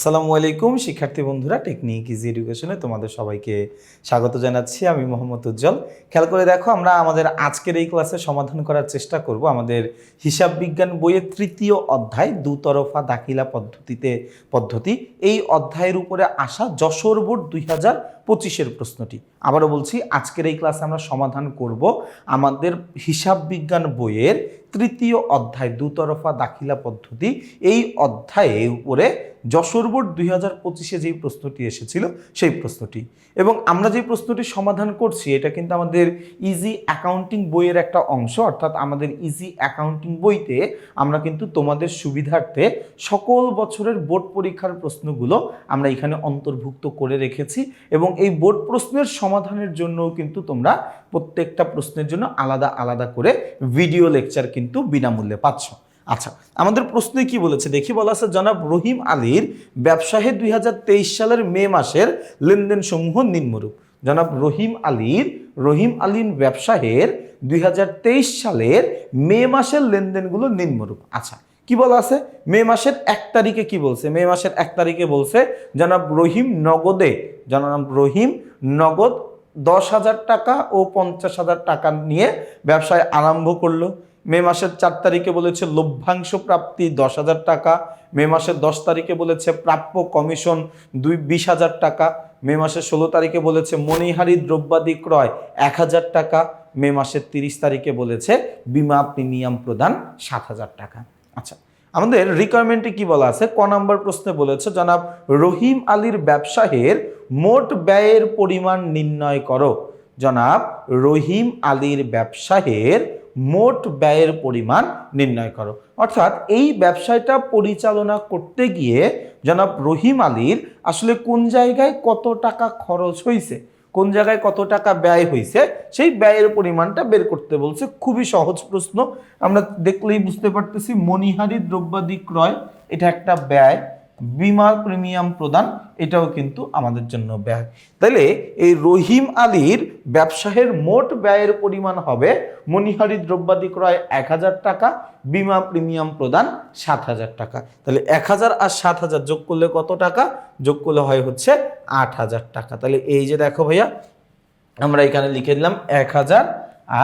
আসসালামু আলাইকুম, শিক্ষার্থী বন্ধুরা টেকনিক ইজি এডুকেশনে তোমাদের সবাইকে স্বাগত জানাচ্ছি। আমি মোহাম্মদ উজ্জ্বল। খেয়াল করে দেখো, আমরা আমাদের আজকের এই ক্লাসে সমাধান করার চেষ্টা করব আমাদের হিসাব বিজ্ঞান বইয়ের তৃতীয় অধ্যায়, দুতরফা দাখিলা পদ্ধতিতে পদ্ধতি। এই অধ্যায়ের উপরে আসা যশোর বোর্ড দুই হাজার পঁচিশের প্রশ্নটি। আবারও বলছি, আজকের এই ক্লাসে আমরা সমাধান করব আমাদের হিসাব বিজ্ঞান বইয়ের তৃতীয় অধ্যায়, দুতরফা দাখিলা পদ্ধতি। এই অধ্যায়ে উপরে যশোর বোর্ড দুই হাজার পঁচিশে যেই প্রশ্নটি এসেছিল, সেই প্রশ্নটি। এবং আমরা যে প্রশ্নটি সমাধান করছি, এটা কিন্তু আমাদের ইজি অ্যাকাউন্টিং বইয়ের একটা অংশ, অর্থাৎ আমাদের ইজি অ্যাকাউন্টিং বইতে আমরা কিন্তু তোমাদের সুবিধার্থে সকল বছরের বোর্ড পরীক্ষার প্রশ্নগুলো আমরা এখানে অন্তর্ভুক্ত করে রেখেছি এবং এই বোর্ড প্রশ্নের সমাধানের জন্যও কিন্তু তোমরা প্রত্যেকটা প্রশ্নের জন্য আলাদা আলাদা করে ভিডিও লেকচার কিন্তু বিনামূল্যে পাচ্ছ। আচ্ছা আমাদের প্রশ্নে কি বলেছে? দেখি বলা আছে, জনাব রহিম আলীর ব্যবসায়ে দুই হাজার তেইশ সালের মে মাসের লেনদেন সমূহ নিম্নরূপ। জনাব রহিম আলীর রহিম আলীর ব্যবসায়ের দুই হাজার তেইশ সালের মে মাসের লেনদেনগুলো নিম্নরূপ। আচ্ছা কি বলা আছে? মে মাসের এক তারিখে কি বলছে? মে মাসের এক তারিখে বলছে, জনাব রহিম নগদে, জনাব রহিম নগদ দশ হাজার টাকা ও পঞ্চাশ হাজার টাকা নিয়ে ব্যবসায় আরম্ভ করল। মে মাসের চার তারিখে বলেছে লভ্যাংশ প্রাপ্তি দশ হাজার টাকা, মে মাসের দশ তারিখে বলেছে প্রাপ্য কমিশন দুই বিশ হাজার টাকা, মে মাসের ষোলো তারিখে বলেছে মণিহারি দ্রব্যাদি ক্রয় এক হাজার টাকা, মে মাসের তিরিশ তারিখে বলেছে বিমা প্রিমিয়াম প্রদান সাত হাজার টাকা। আচ্ছা আমাদের রিকোয়ারমেন্টে কি বলা আছে? ক নম্বর প্রশ্নে বলেছে, জনাব রহিম আলীর ব্যবসায়ের মোট ব্যয়ের পরিমাণ নির্ণয় করো। জনাব রহিম আলীর ব্যবসায়ের মোট ব্যয়ের পরিমাণ নির্ণয় করো। অর্থাৎ এই ব্যবসায়টা পরিচালনা করতে গিয়ে জনাব রহিম আলীর আসলে কোন জায়গায় কত টাকা খরচ হয়েছে কোন জায়গায় কত টাকা ব্যয় হয়েছে সেই ব্যয়ের পরিমাণটা বের করতে বলছে। খুবই সহজ প্রশ্ন। আমরা দেখলেই বুঝতে পারতেছি মণিহারি দ্রব্যাদি ক্রয়, এটা একটা ব্যয়। বিমা প্রিমিয়াম প্রদান, এটাও কিন্তু আমাদের জন্য ব্যয়। তাইলে এই রহিম আলীর ব্যবসায়ের মোট ব্যয়ের পরিমাণ হবে মণিহারি দ্রব্যাদি ক্রয় এক হাজার টাকা, বিমা প্রিমিয়াম প্রদান সাত হাজার টাকা। তাহলে এক হাজার আর সাত হাজার যোগ করলে কত টাকা? যোগ করলে হয় হচ্ছে আট হাজার টাকা। তাহলে এই যে দেখো ভাইয়া, আমরা এখানে লিখে দিলাম এক হাজার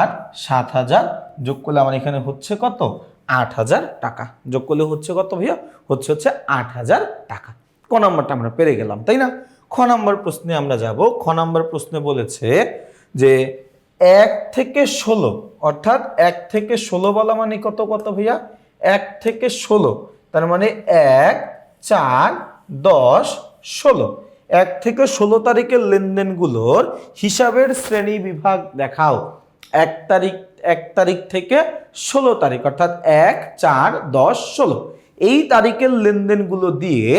আর সাত হাজার, যোগ করলে আমার এখানে হচ্ছে কত? আট হাজার টাকা। যোগ করলে হচ্ছে কত ভাইয়া? হচ্ছে হচ্ছে আট হাজার টাকা। ক নম্বরটা আমরা পেরে গেলাম, তাই না? খ নম্বর প্রশ্নে আমরা যাব। খ নম্বর প্রশ্নে বলেছে যে এক থেকে ষোলো, অর্থাৎ এক থেকে ষোলো বলা মানে কত কত ভাইয়া? এক থেকে ষোলো, তার মানে এক, চার, দশ, ষোলো। এক থেকে ষোলো তারিখের লেনদেনগুলোর হিসাবের শ্রেণি বিভাগ দেখাও। এক তারিখ এক তারিখ থেকে ষোলো তারিখ, অর্থাৎ এক, চার, দশ, ষোলো। এই তারিখের লেনদেনগুলো দিয়ে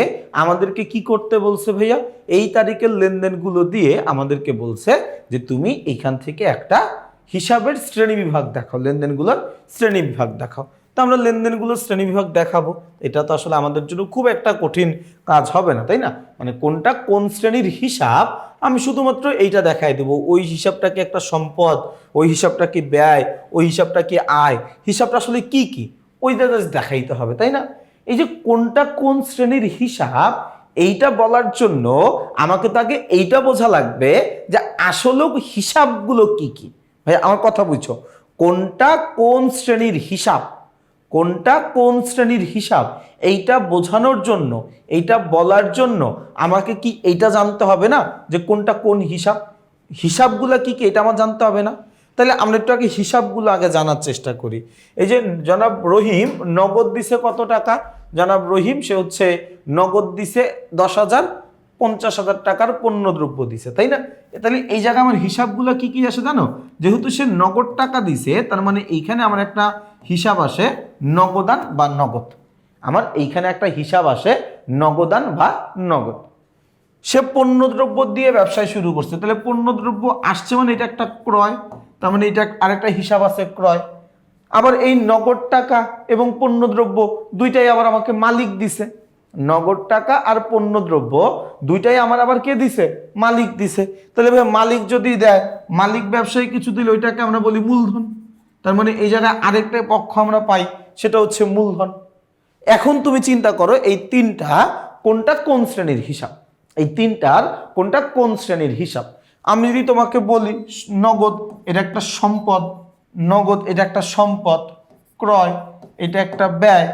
আমাদেরকে কি করতে বলছে ভাইয়া? এই তারিখের লেনদেনগুলো দিয়ে আমাদেরকে বলছে যে তুমি এখান থেকে একটা হিসাবের শ্রেণি বিভাগ দেখাও, লেনদেনগুলোর শ্রেণি বিভাগ দেখাও। তো আমরা লেনদেনগুলোর শ্রেণি বিভাগ দেখাবো। এটা তো আসলে আমাদের জন্য খুব একটা কঠিন কাজ হবে না, তাই না? মানে কোনটা কোন শ্রেণির হিসাব আমি শুধুমাত্র এইটা দেখাই দেবো। ওই হিসাবটা কি একটা সম্পদ? ওই হিসাবটা কি ব্যয়? ওই হিসাবটা কি আয়? হিসাবটা আসলে কি কি? ওইটা just দেখাইতে হবে, তাই না? এই যে কোনটা কোন শ্রেণির হিসাব, এইটা বলার জন্য আমাকে তাকে এইটা বোঝা লাগবে যে আসলে হিসাবগুলো কি কি। ভাই আমার কথা বুঝছ। কোনটা কোন শ্রেণির হিসাব? কোনটা কোন শ্রেণির হিসাব, এইটা বোঝানোর জন্য, এইটা বলার জন্য আমাকে কি এইটা জানতে হবে না যে কোনটা কোন হিসাব? হিসাবগুলো কি কি এটা আমার জানতে হবে না? তাহলে আমরা একটু আগে হিসাবগুলো আগে জানার চেষ্টা করি। এই যে জনাব রহিম, নগদ দিছে কত টাকা? জনাব রহিম, সে হচ্ছে নগদ দিছে দশ হাজার পঞ্চাশ হাজার টাকার পণ্য দ্রব্য দিছে, তাই না? তাহলে এই জায়গায় আমার হিসাবগুলো কি কি আসে জানো? যেহেতু সে নগদ টাকা দিছে, তার মানে এইখানে আমার একটা হিসাব আসে নগদান বা নগদ। আমার এইখানে একটা হিসাব আসে নগদান বা নগদ। সে পণ্যদ্রব্য দিয়ে ব্যবসায় শুরু করছে। তাহলে পণ্যদ্রব্য আসছে মানে এটা একটা ক্রয়, তার মানে এটা আরেকটা হিসাব আছে ক্রয়। আবার এই নগদ টাকা এবং পণ্যদ্রব্য দুইটাই আবার আমাকে মালিক দিছে। নগদ টাকা আর পণ্যদ্রব্য দুইটাই আমার আবার কে দিছে? মালিক দিছে। তাহলে মালিক যদি দেয়, মালিক ব্যবসায়ী কিছু দিলে ওইটাকে আমরা বলি মূলধন। তার মানে এই জায়গায় আরেকটা পক্ষ আমরা পাই, সেটা হচ্ছে মূলধন। এখন তুমি চিন্তা করো, এই তিনটা কোনটা কোন শ্রেণির হিসাব? এই তিনটার কোনটা কোন শ্রেণির হিসাব? আমি যদি তোমাকে বলি, নগদ, এটা একটা সম্পদ, নগদ, এটা একটা সম্পদ, ক্রয়, এটা একটা ব্যয়,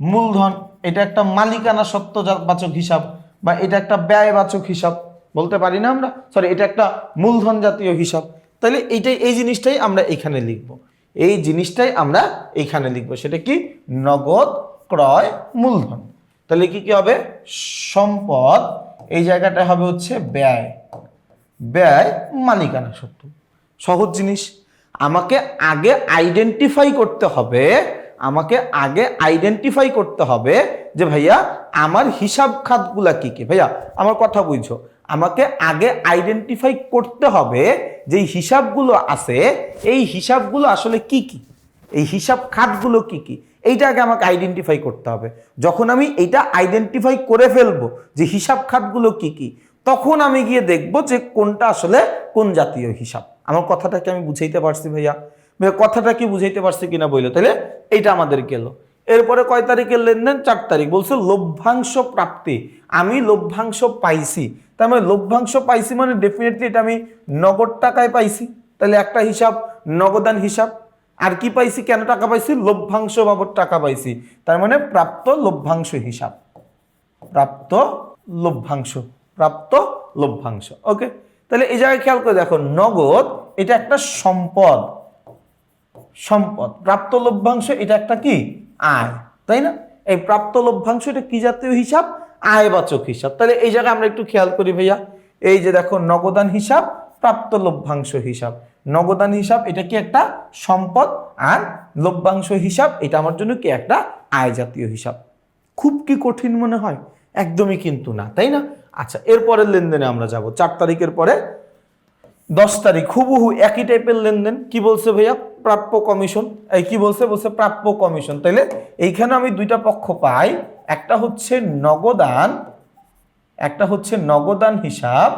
মূলধন, এটা একটা মালিকানা সত্ত্ববাচক হিসাব, বা এটা একটা ব্যয়বাচক হিসাব, বলতে পারি না আমরা? সরি এটা একটা মূলধন জাতীয় হিসাব। তাহলে এইটাই, এই জিনিসটাই আমরা এখানে লিখব। এই জিনিসটাই আমরা এখানে লিখব। সেটা কি? নগদ ক্রয় মূলধন। তাহলে কি কি হবে? সম্পদ। এই জায়গাটা হবে হচ্ছে ব্যয়। ব্যয় মালিকানা সত্ত্ব। সহজ জিনিস। আমাকে আগে আইডেন্টিফাই করতে হবে, আমাকে আগে আইডেন্টিফাই করতে হবে যে ভাইয়া, আমার হিসাব খাতগুলা কি কি? ভাইয়া, আমার কথা বুঝছ। আমাকে আগে আইডেন্টিফাই করতে হবে যে হিসাবগুলো আছে, এই হিসাবগুলো আসলে কি কি? এই হিসাব খাতগুলো কি কি? এইটা আগে আমাকে আইডেন্টিফাই করতে হবে। যখন আমি এইটা আইডেন্টিফাই করে ফেলব যে হিসাব খাতগুলো কি কি, তখন আমি গিয়ে দেখব যে কোনটা আসলে কোন জাতীয় হিসাব। আমার কথাটা কি আমি বুঝাইতে পারছি ভাইয়া। ভাইয়া, কথাটা কি বুঝাইতে পারছি কিনা বলল তাহলে এইটা আমাদের গেল। এরপরে কয় তারিখের লেনদেন? চার তারিখ। বলছে লভ্যাংশ প্রাপ্তি। আমি লভ্যাংশ পাইছি। তার মানে লভ্যাংশ পাইছি মানে ডেফিনেটলি এটা আমি নগদ টাকায় পাইছি। তাহলে একটা হিসাব, নগদান হিসাব। আর কি পাইছি? কেন টাকা পাইছি? লভ্যাংশ বাবদ টাকা পাইছি। তার মানে প্রাপ্ত লভ্যাংশ হিসাব। প্রাপ্ত লভ্যাংশ। প্রাপ্ত লভ্যাংশ। ওকে? তাহলে এই জায়গায় খেয়াল করে দেখো, নগদ এটা একটা সম্পদ। সম্পদ। প্রাপ্ত লভ্যাংশ এটা একটা কি? আয়, তাই না? এই প্রাপ্ত লভ্যাংশ এটা কি জাতীয় হিসাব? আয়বাচক হিসাব। তাহলে এই জায়গায় আমরা একটু খেয়াল করি ভাইয়া। এই যে দেখো, নগদান হিসাব, প্রাপ্ত লভ্যাংশ হিসাব। নগদান হিসাব, এটা কি একটা সম্পদ? আর লভ্যাংশ হিসাব, এটা আমার জন্য কি একটা আয় জাতীয় হিসাব। খুব কি কঠিন মনে হয়? একদমই কিন্তু না, তাই না? আচ্ছা এরপরের লেনদেনে আমরা যাব। চার তারিখের পরে দশ তারিখ, হুবহু একই টাইপের লেনদেন। কি বলছে ভাইয়া? প্রাপ্য কমিশন। এই কি বলছে? বলছে প্রাপ্য কমিশন। তাইলে এইখানে আমি দুইটা পক্ষ পাই। একটা হচ্ছে নগদান, একটা হচ্ছে নগদান হিসাব,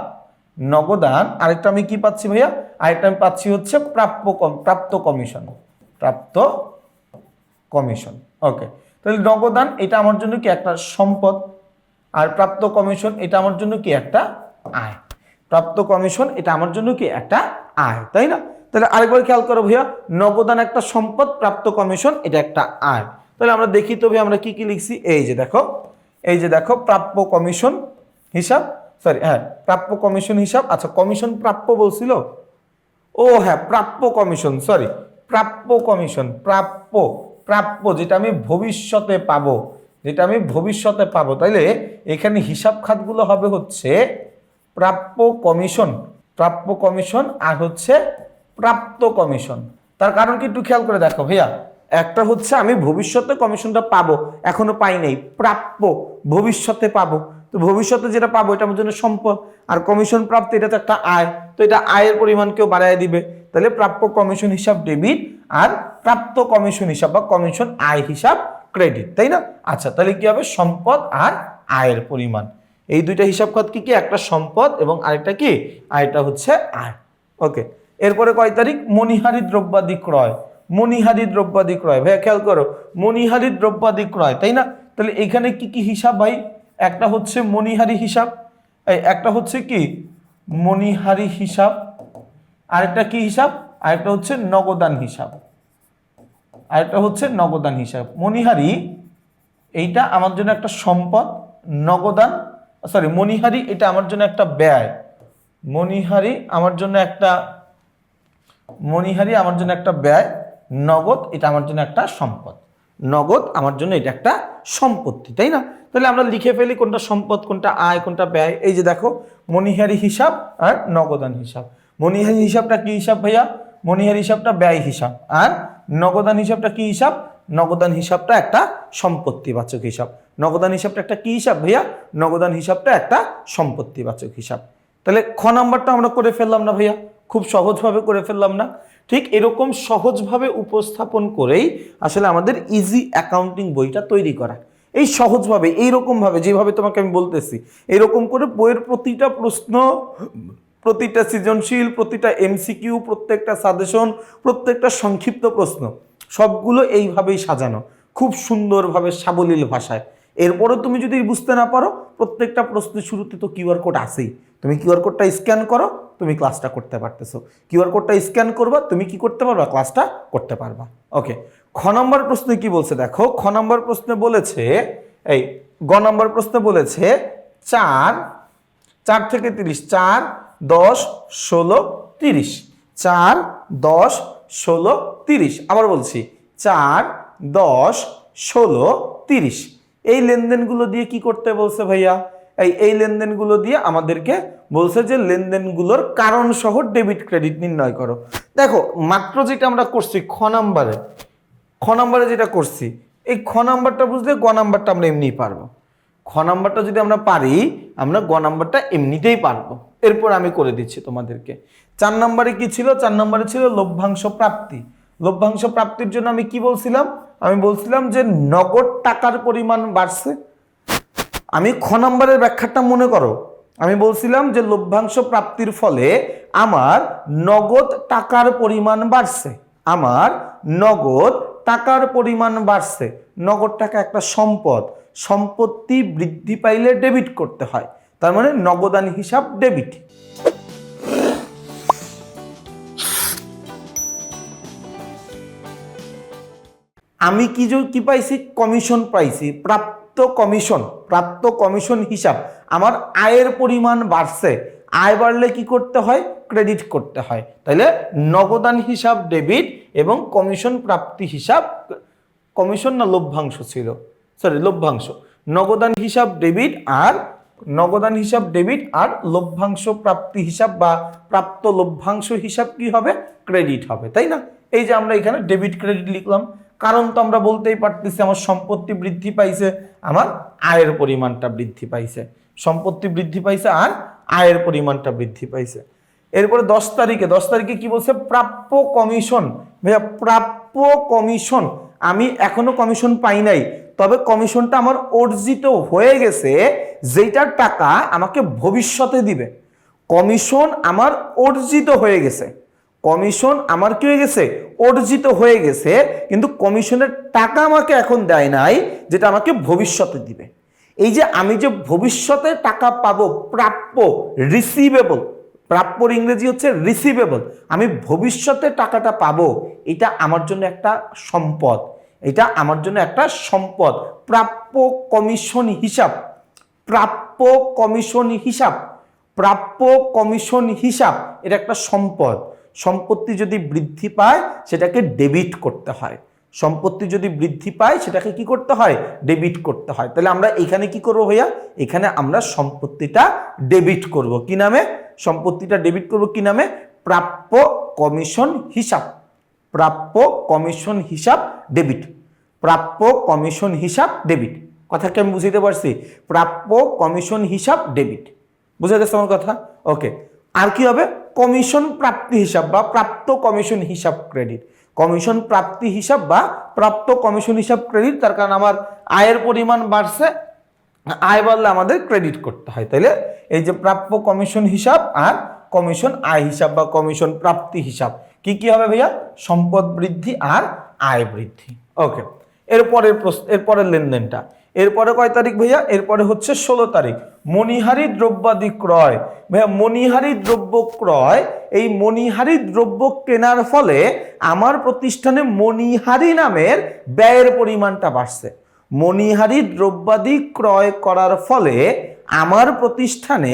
নগদান, আরেকটা আমি কি পাচ্ছি ভাইয়া? আরেকটা আমি পাচ্ছি হচ্ছে প্রাপ্য প্রাপ্ত কমিশন। প্রাপ্ত কমিশন। ওকে। তাহলে নগদান, এটা আমার জন্য কি একটা সম্পদ? আর প্রাপ্ত কমিশন, এটা আমার জন্য কি একটা আয়? প্রাপ্ত কমিশন, এটা আমার জন্য কি একটা আয়? তাই না? তাহলে আরেকবার খেয়াল করো ভাইয়া, নগদান একটা সম্পদ প্রাপ্ত কমিশন, এটা একটা আয়। তাহলে আমরা দেখি তো ভাইয়া আমরা কি কি লিখছি? এই যে দেখো, এই যে দেখো, প্রাপ্য কমিশন হিসাব সরি হ্যাঁ প্রাপ্য কমিশন হিসাব আচ্ছা কমিশন প্রাপ্য বলছিল? ও হ্যাঁ প্রাপ্য কমিশন সরি প্রাপ্য কমিশন, প্রাপ্য প্রাপ্য, যেটা আমি ভবিষ্যতে পাবো, যেটা আমি ভবিষ্যতে পাবো। তাইলে এখানে হিসাব খাতগুলো হবে হচ্ছে প্রাপ্য কমিশন প্রাপ্য কমিশন আর হচ্ছে প্রাপ্ত কমিশন। তার কারণ কি একটু খেয়াল করে দেখো ভাইয়া। একটা হচ্ছে আমি ভবিষ্যতে কমিশনটা পাবো, এখনও পাই নাই, প্রাপ্য ভবিষ্যতে পাবো। তো ভবিষ্যতে যেটা পাবো এটা আমার জন্য সম্পদ। আর কমিশন প্রাপ্ত, এটা তো একটা আয়। তো এটা আয়ের পরিমাণ কেউ বাড়ায় দিবে। তাহলে প্রাপ্য কমিশন হিসাব ডেবিট আর প্রাপ্ত কমিশন হিসাব বা কমিশন আয় হিসাব ক্রেডিট, তাই না? আচ্ছা তাহলে কি হবে? সম্পদ আর আয়ের পরিমাণ। এই দুইটা হিসাব খাত কি কি? একটা সম্পদ এবং আরেকটা কি? আরেকটা হচ্ছে আয়। ওকে। এরপরে কয় তারিখ? মণিহারি দ্রব্যাদি ক্রয়। মণিহারি দ্রব্যাদি ক্রয়। ভাইয়া খেয়াল করো, মণিহারি দ্রব্যাদি ক্রয়, তাই না? তাহলে এখানে কি কি হিসাব ভাই? একটা হচ্ছে মণিহারি হিসাব একটা হচ্ছে কি? মণিহারি হিসাব, আরেকটা কি হিসাব? আরেকটা হচ্ছে নগদান হিসাব। আরেকটা হচ্ছে নগদান হিসাব। মণিহারি, এইটা আমার জন্য একটা সম্পদ, নগদান সরি মণিহারি, এটা আমার জন্য একটা ব্যয়। মণিহারি আমার জন্য একটা মণিহারি আমার জন্য একটা ব্যয়, নগদ এটা আমার জন্য একটা সম্পদ। নগদ আমার জন্য এটা একটা সম্পত্তি, তাই না? তাহলে আমরা লিখে ফেলি কোনটা সম্পদ, কোনটা আয়, কোনটা ব্যয়। এই যে দেখো, মণিহারি হিসাব আর নগদান হিসাব। মণিহারি হিসাবটা কি হিসাব ভাইয়া? মণিহারি হিসাবটা ব্যয় হিসাব। আর নগদান হিসাবটা কি হিসাব? নগদান হিসাবটা একটা সম্পত্তিবাচক হিসাব। নগদান হিসাবটা একটা কি হিসাব ভাইয়া? নগদান হিসাবটা একটা সম্পত্তিবাচক হিসাব। তাহলে খ নাম্বারটা আমরা করে ফেললাম না ভাইয়া? খুব সহজভাবে করে ফেললাম না। ঠিক এরকম সহজভাবে উপস্থাপন করেই আসলে আমাদের ইজি অ্যাকাউন্টিং বইটা তৈরি করা। এই সহজভাবে, এইরকমভাবে, যেভাবে তোমাকে আমি বলতেছি, এরকম করে বইয়ের প্রতিটা প্রশ্ন, প্রতিটা সৃজনশীল, প্রতিটা এমসিকিউ প্রত্যেকটা সাজেশন প্রত্যেকটা সংক্ষিপ্ত প্রশ্ন, সবগুলো এইভাবেই সাজানো, খুব সুন্দরভাবে সাবলীল ভাষায়। এরপরও তুমি যদি বুঝতে না পারো, প্রত্যেকটা প্রশ্নের শুরুতে তো কিউআর কোড আসেই তুমি কিউআর কোডটা স্ক্যান করো তুমি ক্লাসটা করতে পারতেছো। কিউআর কোডটা স্ক্যান করবা, তুমি কি করতে পারবা? ক্লাসটা করতে পারবা। ওকে খ নম্বর প্রশ্নে কি বলছে? দেখো, খ নম্বর প্রশ্নে বলেছে, এই গ নম্বর প্রশ্নে বলেছে, চার চার থেকে তিরিশ, চার, দশ, ষোলো, তিরিশ। চার, দশ, ষোলো, তিরিশ। আবার বলছি, চার, দশ, ষোলো, তিরিশ। এই লেনদেনগুলো দিয়ে কি করতে বলছে ভাইয়া? এই এই লেনদেনগুলো দিয়ে আমাদেরকে বলছে যে লেনদেনগুলোর কারণ সহ ডেবিট ক্রেডিট নির্ণয় করো। দেখো, মাত্র যেটা আমরা করছি খ নাম্বারে খ নাম্বারে যেটা করছি, এই খ নাম্বারটা বুঝলে গ নাম্বারটা আমরা এমনিই পারব। খ নাম্বারটা যদি আমরা পারি, আমরা গ নাম্বারটা এমনিতেই পারব। এরপর আমি করে দিচ্ছি তোমাদেরকে। চার নাম্বারে কি ছিল? চার নাম্বারে ছিল লভ্যাংশ প্রাপ্তি। লভ্যাংশ প্রাপ্তির জন্য আমি কি বলছিলাম? আমি বলছিলাম যে নগদ টাকার পরিমাণ বাড়ছে। আমি খ নম্বরের ব্যাখ্যাটা মনে করো। আমি বলছিলাম যে লভ্যাংশ প্রাপ্তির ফলে আমার নগদ টাকার পরিমাণ বাড়ছে। আমার নগদ টাকার পরিমাণ বাড়ছে। নগদ টাকা একটা সম্পদ। সম্পত্তি বৃদ্ধি পাইলে ডেবিট করতে হয়। তার মানে নগদান হিসাব ডেবিট। আমি কি যে কি পাইছি? কমিশন পাইছি। প্রাপ্ত কমিশন, প্রাপ্ত কমিশন হিসাব, আমার আয়ের পরিমাণ বাড়ছে। আয় বাড়লে কি করতে হয়? ক্রেডিট করতে হয়। তাহলে নগদান হিসাব ডেবিট এবং কমিশন প্রাপ্তি হিসাব, কমিশন না লভ্যাংশ ছিল? সরি, লভ্যাংশ। নগদান হিসাব ডেবিট আর, নগদান হিসাব ডেবিট আর লভ্যাংশ প্রাপ্তি হিসাব বা প্রাপ্ত লভ্যাংশ হিসাব কি হবে? ক্রেডিট হবে, তাই না? এই যে আমরা এখানে ডেবিট ক্রেডিট লিখলাম। কারণ তো আমরা বলতেই পারতেছি আমার সম্পত্তি বৃদ্ধি পাইছে, আমার আয়ের পরিমাণটা বৃদ্ধি পাইছে। সম্পত্তি বৃদ্ধি পাইছে আর আয়ের পরিমাণটা বৃদ্ধি পাইছে। এরপরে দশ তারিখে দশ তারিখে কি বলছে? প্রাপ্য কমিশন। ভাইয়া, প্রাপ্য কমিশন। আমি এখনও কমিশন পাই নাই, তবে কমিশনটা আমার অর্জিত হয়ে গেছে যেটার টাকা আমাকে ভবিষ্যতে দিবে। কমিশন আমার অর্জিত হয়ে গেছে। কমিশন আমার কি হয়ে গেছে? অর্জিত হয়ে গেছে, কিন্তু কমিশনের টাকা আমাকে এখন দেয় নাই, যেটা আমাকে ভবিষ্যতে দিবে। এই যে আমি যে ভবিষ্যতে টাকা পাবো, প্রাপ্য রিসিভেবল প্রাপ্যর ইংরেজি হচ্ছে রিসিভেবল আমি ভবিষ্যতে টাকাটা পাবো, এটা আমার জন্য একটা সম্পদ। এটা আমার জন্য একটা সম্পদ। প্রাপ্য কমিশন হিসাব, প্রাপ্য কমিশন হিসাব, প্রাপ্য কমিশন হিসাব, এটা একটা সম্পদ। সম্পত্তি যদি বৃদ্ধি পায়, সেটাকে ডেবিট করতে হয়। সম্পত্তি যদি বৃদ্ধি পায়, সেটাকে কি করতে হয়? ডেবিট করতে হয়। তাহলে আমরা এখানে কি করব ভাইয়া? এখানে আমরা সম্পত্তিটা ডেবিট করব। কি নামে? সম্পত্তিটা ডেবিট করব কি নামে? প্রাপ্য কমিশন হিসাব। প্রাপ্য কমিশন হিসাব ডেবিট প্রাপ্য কমিশন হিসাব ডেবিট কথাকে আমি বুঝিতে পারছি? প্রাপ্য কমিশন হিসাব ডেবিট বুঝে গেছে আমার কথা? ওকে আর কি হবে? কমিশন প্রাপ্তি হিসাব বা প্রাপ্ত কমিশন হিসাব ক্রেডিট কমিশন প্রাপ্তি হিসাব বা প্রাপ্ত কমিশন হিসাব ক্রেডিট তার কারণ আমার আয়ের পরিমাণ বাড়ছে, আয় বাড়লে আমাদের ক্রেডিট করতে হয়। তাইলে এই যে প্রাপ্য কমিশন হিসাব আর কমিশন আয় হিসাব বা কমিশন প্রাপ্তি হিসাব, কি কি হবে ভাইয়া? সম্পদ বৃদ্ধি আর আয় বৃদ্ধি। ওকে এরপরের প্রশ্ন, এরপরের লেনদেনটা। এরপরে কয় তারিখ ভাইয়া? এরপরে হচ্ছে ষোলো তারিখ। মণিহারি দ্রব্যাদি ক্রয়। ভাইয়া, মণিহারি দ্রব্য ক্রয়, এই মণিহারি দ্রব্য কেনার ফলে আমার প্রতিষ্ঠানে মণিহারি নামের ব্যয়ের পরিমাণটা বাড়ছে। মণিহারি দ্রব্যাদি ক্রয় করার ফলে আমার প্রতিষ্ঠানে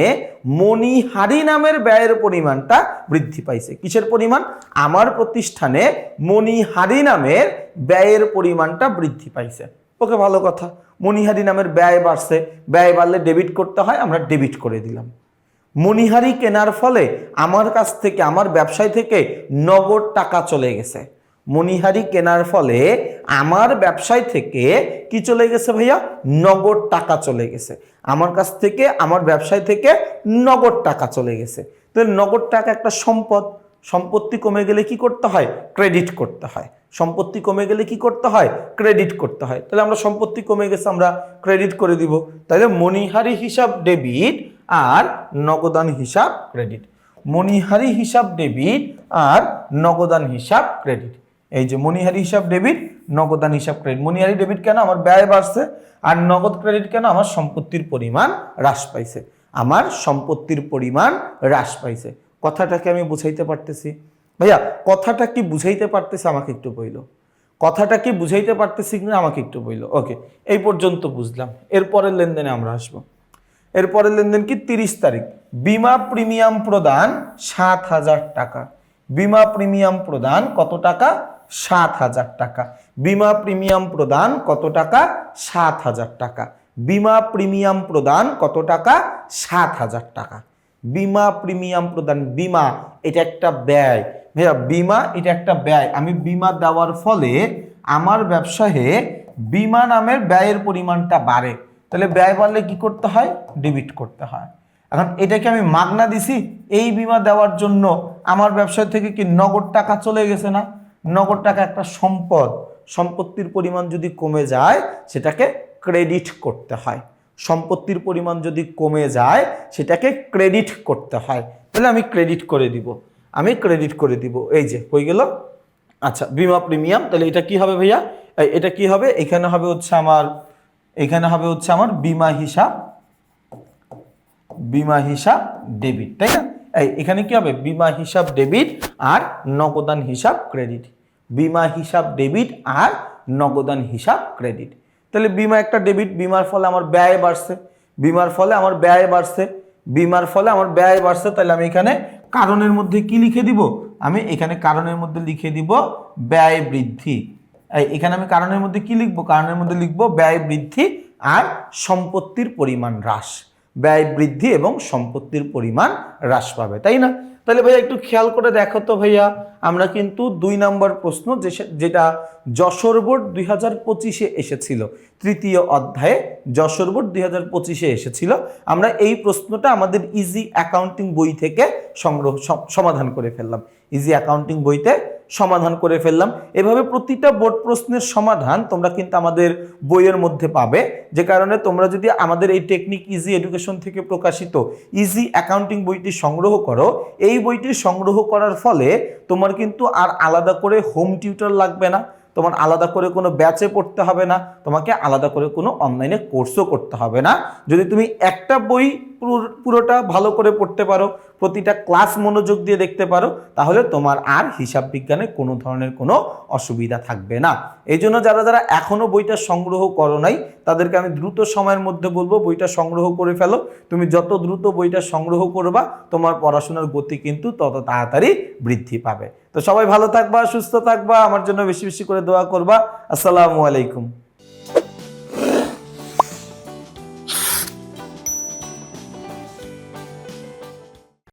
মণিহারি নামের ব্যয়ের পরিমাণটা বৃদ্ধি পাইছে। কিসের পরিমাণ? আমার প্রতিষ্ঠানে মণিহারি নামের ব্যয়ের পরিমাণটা বৃদ্ধি পাইছে। ওকে ভালো কথা। মণিহারি নামের ব্যয় বাড়ছে। ব্যয় বাড়লে ডেবিট করতে হয়, আমরা ডেবিট করে দিলাম। মণিহারি কেনার ফলে আমার কাছ থেকে, আমার ব্যবসায় থেকে নগদ টাকা চলে গেছে। মণিহারি কেনার ফলে আমার ব্যবসায় থেকে কি চলে গেছে ভাইয়া? নগদ টাকা চলে গেছে। আমার কাছ থেকে, আমার ব্যবসায় থেকে নগদ টাকা চলে গেছে। তো নগদ টাকা একটা সম্পদ। সম্পত্তি কমে গেলে কি করতে হয়? ক্রেডিট করতে হয়। সম্পত্তি কমে গেলে কি করতে হয়? ক্রেডিট করতে হয়। তাহলে আমরা সম্পত্তি কমে গেছে, আমরা ক্রেডিট করে দিব। তাহলে মণিহারি হিসাব ডেবিট আর নগদান হিসাব ক্রেডিট মণিহারি হিসাব ডেবিট আর নগদান হিসাব ক্রেডিট এই যে মণিহারি হিসাব ডেবিট নগদান হিসাব ক্রেডিট মনিহারি ডেবিট কেন? আমার ব্যয় বাড়ছে আর নগদ ক্রেডিট কেন? আমার সম্পত্তির পরিমাণ হ্রাস পাইছে। আমার সম্পত্তির পরিমাণ হ্রাস পাইছে। কথাটাকে আমি বুঝাইতে পারতেছি। ভাইয়া, কথাটা কি বুঝাইতে পারতেছে আমাকে একটু বইল। কথাটা কি বুঝাইতে পারতেছি কিনা আমাকে একটু বইল। ওকে, এই পর্যন্ত বুঝলাম। এরপরের লেনদেনে আমরা আসব। এরপরের লেনদেন কি? তিরিশ তারিখ। বিমা প্রিমিয়াম প্রদান সাত হাজার টাকা। বিমা প্রিমিয়াম প্রদান কত টাকা? সাত হাজার টাকা। বিমা প্রিমিয়াম প্রদান কত টাকা? সাত হাজার টাকা। বিমা প্রিমিয়াম প্রদান কত টাকা? সাত হাজার টাকা। বিমা প্রিমিয়াম প্রদান, বিমা, এটা একটা ব্যয়। ভাইয়া, বিমা এটা একটা ব্যয়। আমি বিমা দেওয়ার ফলে আমার ব্যবসায়ে বিমা নামের ব্যয়ের পরিমাণটা বাড়ে। তাহলে ব্যয় বাড়লে কি করতে হয়? ডেবিট করতে হয়। এখন এটাকে আমি মাগনা দিছি, এই বিমা দেওয়ার জন্য আমার ব্যবসা থেকে কি নগদ টাকা চলে গেছে না? নগদ টাকা একটা সম্পদ, সম্পত্তির পরিমাণ যদি কমে যায়, সেটাকে ক্রেডিট করতে হয়। সম্পত্তির পরিমাণ যদি কমে যায়, সেটাকে ক্রেডিট করতে হয়। তাহলে আমি ক্রেডিট করে দিব। আমি ক্রেডিট করে দিব। এই যে, হয়ে গেল। আচ্ছা বিমা প্রিমিয়াম তাহলে এটা কি হবে ভাইয়া? এটা কি হবে? এখানে হবে হচ্ছে আমার, এখানে হবে হচ্ছে আমার বিমা হিসাব বিমা হিসাব ডেবিট তাই না? এই, এখানে কি হবে? বিমা হিসাব ডেবিট আর নগদান হিসাব ক্রেডিট বিমা হিসাব ডেবিট আর নগদান হিসাব ক্রেডিট তাহলে বিমা একটা ডেবিট বিমার ফলে আমার ব্যয় বাড়ছে। বিমার ফলে আমার ব্যয় বাড়ছে। বিমার ফলে আমার ব্যয় বাড়ছে, তাহলে আমি এখানে কারণের মধ্যে কি লিখে দিব? আমি এখানে কারণের মধ্যে লিখে দিব ব্যয় বৃদ্ধি। এখানে আমি কারণের মধ্যে কি লিখব? কারণের মধ্যে লিখব ব্যয় বৃদ্ধি আর সম্পত্তির পরিমাণ হ্রাস। ব্যয় বৃদ্ধি এবং সম্পত্তির পরিমাণ হ্রাস পাবে, তাই না? তাহলে ভাইয়া একটু খেয়াল করে দেখো তো ভাইয়া। আমরা কিন্তু দুই নম্বর প্রশ্ন যে যেটা যশোর বোর্ড দুই হাজার পঁচিশে এসেছিল। তৃতীয় অধ্যায়ে যশোর বোর্ড দুই হাজার পঁচিশে এসেছিল। আমরা এই প্রশ্নটা আমাদের ইজি অ্যাকাউন্টিং বই থেকে সংগ্রহ সমাধান করে ফেললাম। ইজি অ্যাকাউন্টিং বইতে সমাধান করে ফেললাম। এভাবে প্রতিটা বোর্ড প্রশ্নের সমাধান তোমরা কিন্তু আমাদের বইয়ের মধ্যে পাবে। যে কারণে তোমরা যদি আমাদের এই টেকনিক ইজি এডুকেশন থেকে প্রকাশিত ইজি অ্যাকাউন্টিং বইটি সংগ্রহ করো, এই বইটি সংগ্রহ করার ফলে তোমার কিন্তু আর আলাদা করে হোম টিউটর লাগবে না, তোমার আলাদা করে কোনো ব্যাচে পড়তে হবে না, তোমাকে আলাদা করে কোনো অনলাইনে কোর্সও করতে হবে না। যদি তুমি একটা বই পুরোটা ভালো করে পড়তে পারো, প্রতিটা ক্লাস মনোযোগ দিয়ে দেখতে পারো, তাহলে তোমার আর হিসাব বিজ্ঞানে কোনো ধরনের কোনো অসুবিধা থাকবে না। এই জন্য যারা যারা এখনও বইটা সংগ্রহ করো নাই, তাদেরকে আমি দ্রুত সময়ের মধ্যে বলব, বইটা সংগ্রহ করে ফেলো। তুমি যত দ্রুত বইটা সংগ্রহ করবা, তোমার পড়াশোনার গতি কিন্তু তত তাড়াতাড়ি বৃদ্ধি পাবে। তো সবাই ভালো থাকবা, সুস্থ থাকবা, আমার জন্য বেশি বেশি করে দোয়া করবা। আসসালামু আলাইকুম।